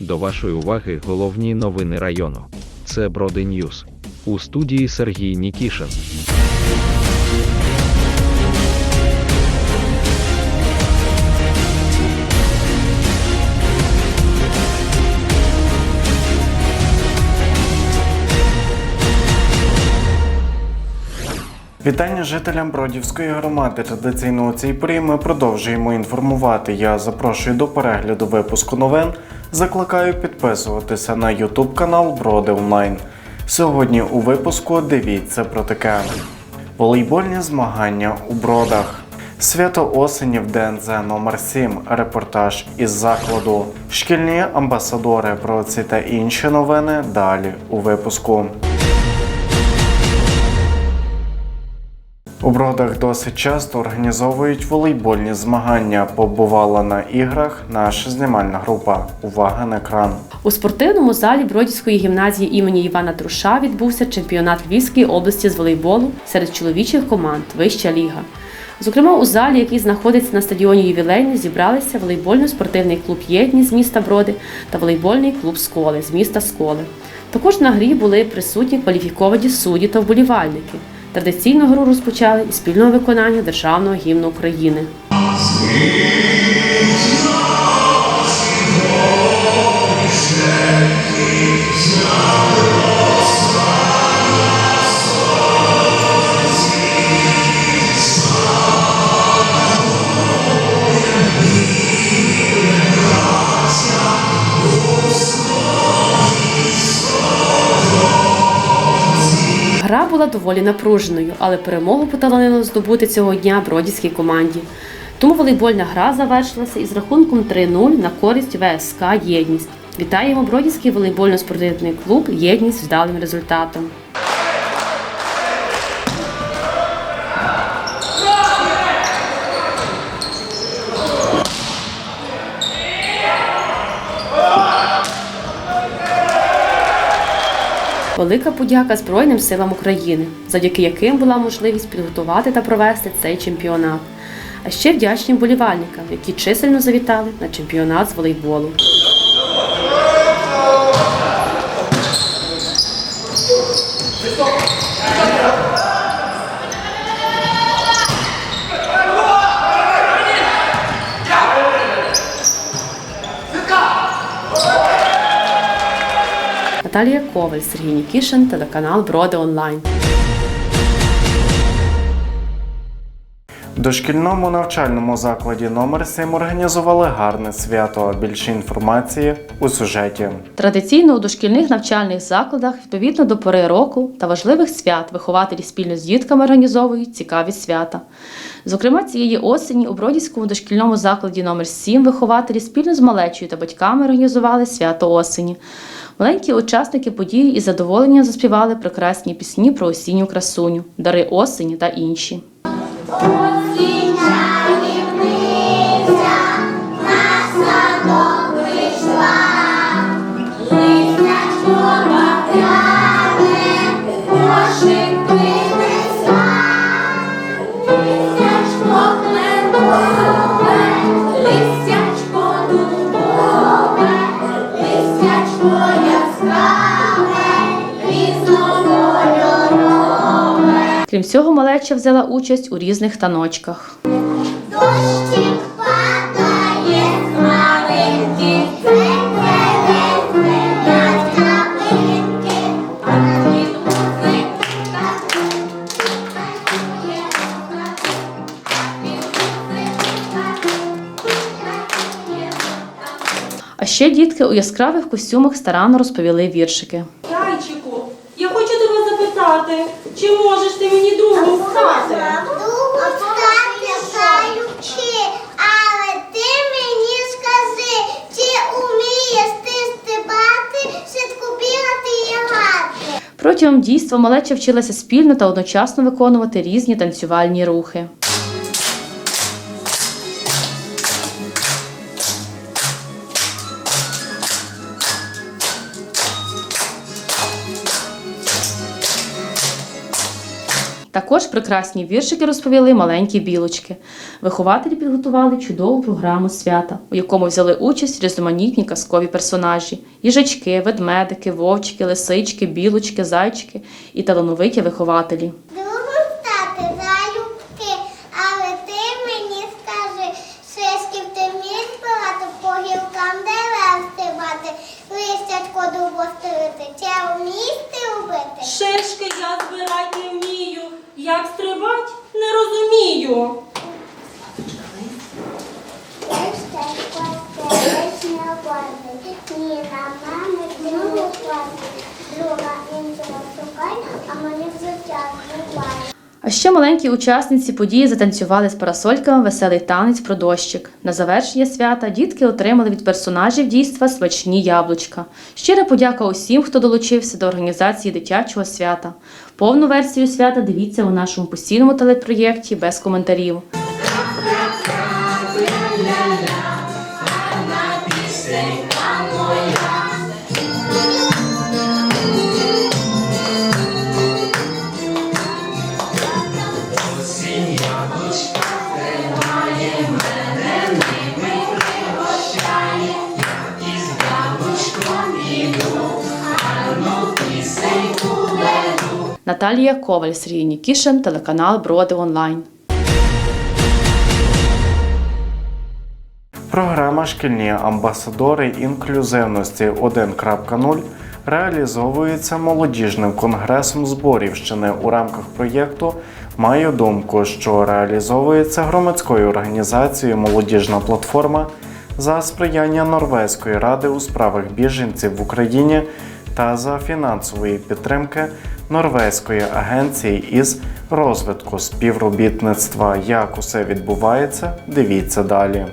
До вашої уваги головні новини району. Це Броди Ньюс. У студії Сергій Нікішин. Вітання жителям Бродівської громади. Традиційно у цій порі ми продовжуємо інформувати. Я запрошую до перегляду випуску новин. Закликаю підписуватися на YouTube канал Броди Онлайн. Сьогодні у випуску дивіться про таке: волейбольні змагання у бродах. Свято осені в ДНЗ номер 7 Репортаж із закладу. Шкільні амбасадори про ці та інші новини далі у випуску. У бродах досить часто організовують волейбольні змагання. Побувала на іграх наша знімальна група. Увага на екран. У спортивному залі Бродівської гімназії імені Івана Труша відбувся чемпіонат Львівської області з волейболу серед чоловічих команд Вища ліга. Зокрема, у залі, який знаходиться на стадіоні ювілейний, зібралися волейбольно-спортивний клуб Єдність з міста Броди та волейбольний клуб Сколи з міста Сколи. Також на грі були присутні кваліфіковані судді та вболівальники. Традиційну гру розпочали із спільного виконання державного гімну України. Була доволі напруженою, але перемогу поталанило здобути цього дня бродівській команді. Тому волейбольна гра завершилася із рахунком 3-0 на користь ВСК Єдність. Вітаємо Бродівський волейбольно-спортивний клуб Єдність вдалим результатом. Велика подяка Збройним силам України, завдяки яким була можливість підготувати та провести цей чемпіонат. А ще вдячні вболівальникам, які чисельно завітали на чемпіонат з волейболу. Наталія Коваль, Сергій Нікішин, телеканал Броди Онлайн. Дошкільному навчальному закладі номер 7 організували гарне свято. Більше інформації у сюжеті. Традиційно у дошкільних навчальних закладах, відповідно до пори року та важливих свят, вихователі спільно з дітками організовують цікаві свята. Зокрема, цієї осені у Бродівському дошкільному закладі номер 7 вихователі спільно з малечою та батьками організували свято осені. Маленькі учасники події із задоволенням заспівали прекрасні пісні про осінню красуню, дари осені та інші. Цього, малеча взяла участь у різних таночках. Дощик падає з рука. А ще дітки у яскравих костюмах старанно розповіли віршики. Зайчику, я хочу тебе запитати, чи можеш ти мені другу стати? Обстати шаючи, але ти мені скажи, чи умієш ти стрибати, швидко бігати і грати? Протягом дійства малеча вчилася спільно та одночасно виконувати різні танцювальні рухи. Також прекрасні віршики розповіли маленькі білочки. Вихователі підготували чудову програму свята, у якому взяли участь різноманітні казкові персонажі: їжачки, ведмедики, вовчики, лисички, білочки, зайчики і талановиті вихователі. Як стрибать, не розумію. Ніна, мами, мене друга інша, шукай, а. А ще маленькі учасниці події затанцювали з парасольками веселий танець про дощик. На завершення свята дітки отримали від персонажів дійства смачні яблучка. Щира подяка усім, хто долучився до організації дитячого свята. Повну версію свята дивіться у нашому постійному телепроєкті без коментарів. Наталія Коваль, Сергій Нікішин, телеканал Броди Онлайн. Програма Шкільні амбасадори інклюзивності 1.0 реалізовується молодіжним конгресом Зборівщини у рамках проєкту Маю думку, що реалізовується громадською організацією Молодіжна платформа за сприяння Норвезької ради у справах біженців в Україні та за фінансової підтримки Норвезької агенції із розвитку співробітництва. Як усе відбувається, дивіться далі.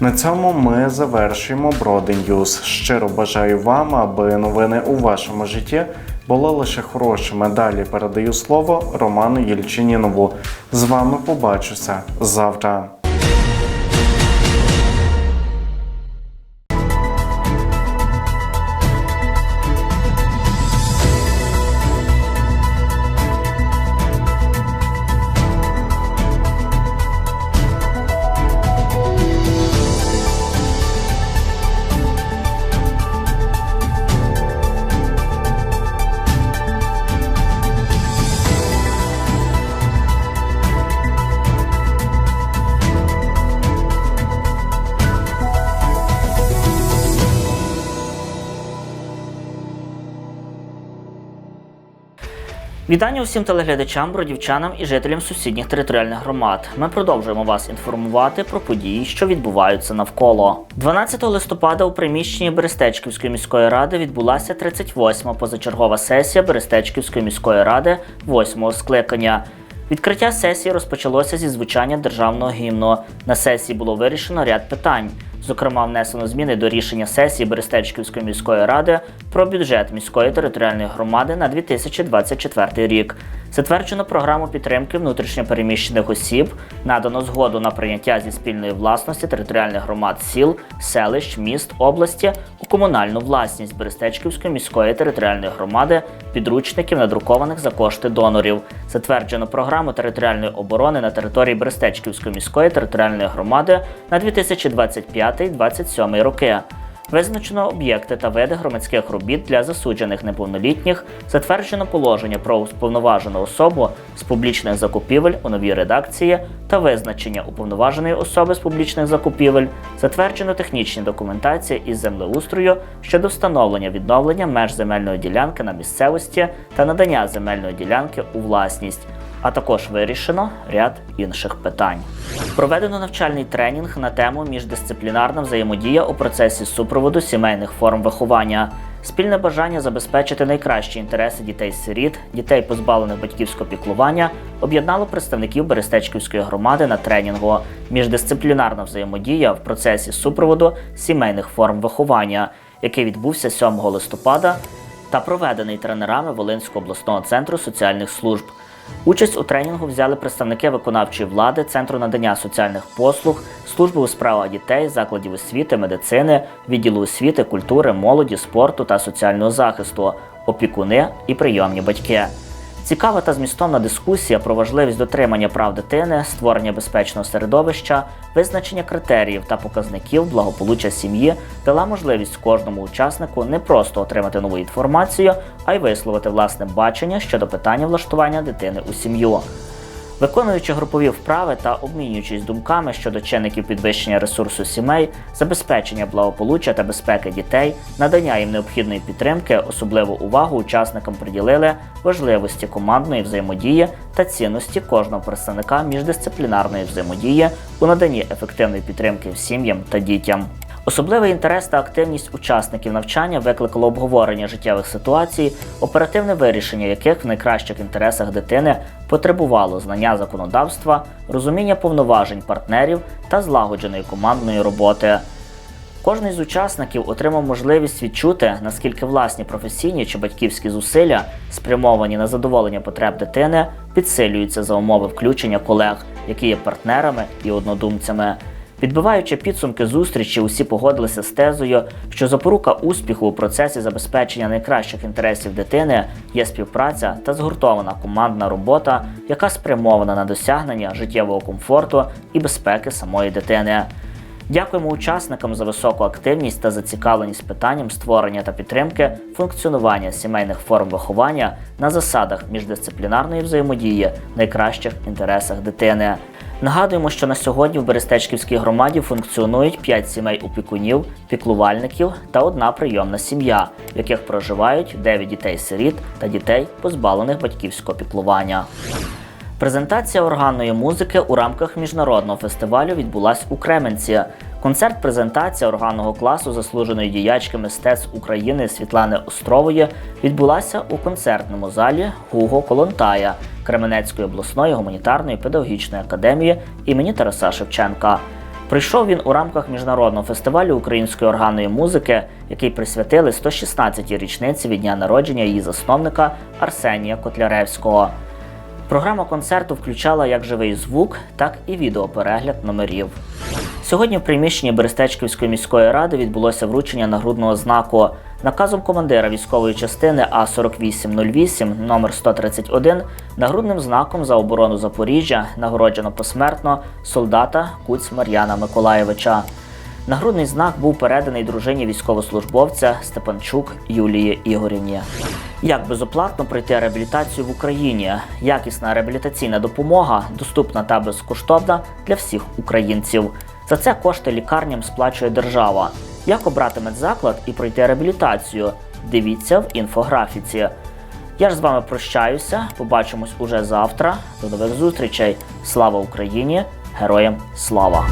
На цьому ми завершуємо Broad News. Щиро бажаю вам, аби новини у вашому житті були лише хорошими. Далі передаю слово Роману Єльчинінову. З вами побачуся завтра. Вітання усім телеглядачам, бродівчанам і жителям сусідніх територіальних громад. Ми продовжуємо вас інформувати про події, що відбуваються навколо. 12 листопада у приміщенні Берестечківської міської ради відбулася 38-ма позачергова сесія Берестечківської міської ради 8-го скликання. Відкриття сесії розпочалося зі звучання державного гімну. На сесії було вирішено ряд питань. Зокрема, внесено зміни до рішення сесії Берестечківської міської ради про бюджет міської територіальної громади на 2024 рік. Затверджено програму підтримки внутрішньопереміщених осіб, надано згоду на прийняття зі спільної власності територіальних громад сіл, селищ, міст, області у комунальну власність Берестечківської міської територіальної громади, підручників, надрукованих за кошти донорів. Затверджено програму територіальної оборони на території Брестечківської міської територіальної громади на 2025-2027 роки. Визначено об'єкти та види громадських робіт для засуджених неповнолітніх, затверджено положення про уповноважену особу з публічних закупівель у новій редакції та визначення уповноваженої особи з публічних закупівель, затверджено технічні документації із землеустрою щодо встановлення відновлення меж земельної ділянки на місцевості та надання земельної ділянки у власність а також вирішено ряд інших питань. Проведено навчальний тренінг на тему міждисциплінарна взаємодія у процесі супроводу сімейних форм виховання. Спільне бажання забезпечити найкращі інтереси дітей-сиріт, дітей, позбавлених батьківського піклування, об'єднало представників Берестечківської громади на тренінгу міждисциплінарна взаємодія в процесі супроводу сімейних форм виховання, який відбувся 7 листопада та проведений тренерами Волинського обласного центру соціальних служб. Участь у тренінгу взяли представники виконавчої влади, центру надання соціальних послуг, служби у справах дітей, закладів освіти, медицини, відділу освіти, культури, молоді, спорту та соціального захисту, опікуни і прийомні батьки. Цікава та змістовна дискусія про важливість дотримання прав дитини, створення безпечного середовища, визначення критеріїв та показників благополуччя сім'ї дала можливість кожному учаснику не просто отримати нову інформацію, а й висловити власне бачення щодо питання влаштування дитини у сім'ю. Виконуючи групові вправи та обмінюючись думками щодо чинників підвищення ресурсу сімей, забезпечення благополуччя та безпеки дітей, надання їм необхідної підтримки, особливу увагу учасникам приділили важливості командної взаємодії та цінності кожного представника міждисциплінарної взаємодії у наданні ефективної підтримки сім'ям та дітям. Особливий інтерес та активність учасників навчання викликало обговорення життєвих ситуацій, оперативне вирішення яких в найкращих інтересах дитини потребувало знання законодавства, розуміння повноважень партнерів та злагодженої командної роботи. Кожний з учасників отримав можливість відчути, наскільки власні професійні чи батьківські зусилля, спрямовані на задоволення потреб дитини, підсилюються за умови включення колег, які є партнерами і однодумцями. Підбиваючи підсумки зустрічі, усі погодилися з тезою, що запорука успіху у процесі забезпечення найкращих інтересів дитини є співпраця та згуртована командна робота, яка спрямована на досягнення життєвого комфорту і безпеки самої дитини. Дякуємо учасникам за високу активність та зацікавленість питанням створення та підтримки функціонування сімейних форм виховання на засадах міждисциплінарної взаємодії найкращих інтересах дитини. Нагадуємо, що на сьогодні в Берестечківській громаді функціонують 5 сімей опікунів, піклувальників та одна прийомна сім'я, в яких проживають 9 дітей-сиріт та дітей, позбавлених батьківського піклування. Презентація органної музики у рамках міжнародного фестивалю відбулась у Кременці. Концерт-презентація органного класу заслуженої діячки мистецтв України Світлани Острової відбулася у концертному залі Гуго Колонтая Кременецької обласної гуманітарної педагогічної академії імені Тараса Шевченка. Прийшов він у рамках міжнародного фестивалю української органної музики, який присвятили 116-й річниці від дня народження її засновника Арсенія Котляревського. Програма концерту включала як живий звук, так і відеоперегляд номерів. Сьогодні в приміщенні Берестечківської міської ради відбулося вручення нагрудного знаку. Наказом командира військової частини А4808 номер 131 нагрудним знаком за оборону Запоріжжя нагороджено посмертно солдата Куць Мар'яна Миколаєвича. Нагрудний знак був переданий дружині військовослужбовця Степанчук Юлії Ігорівні. Як безоплатно пройти реабілітацію в Україні? Якісна реабілітаційна допомога доступна та безкоштовна для всіх українців. За це кошти лікарням сплачує держава. Як обрати медзаклад і пройти реабілітацію? Дивіться в інфографіці. Я ж з вами прощаюся. Побачимось уже завтра. До нових зустрічей. Слава Україні! Героям слава!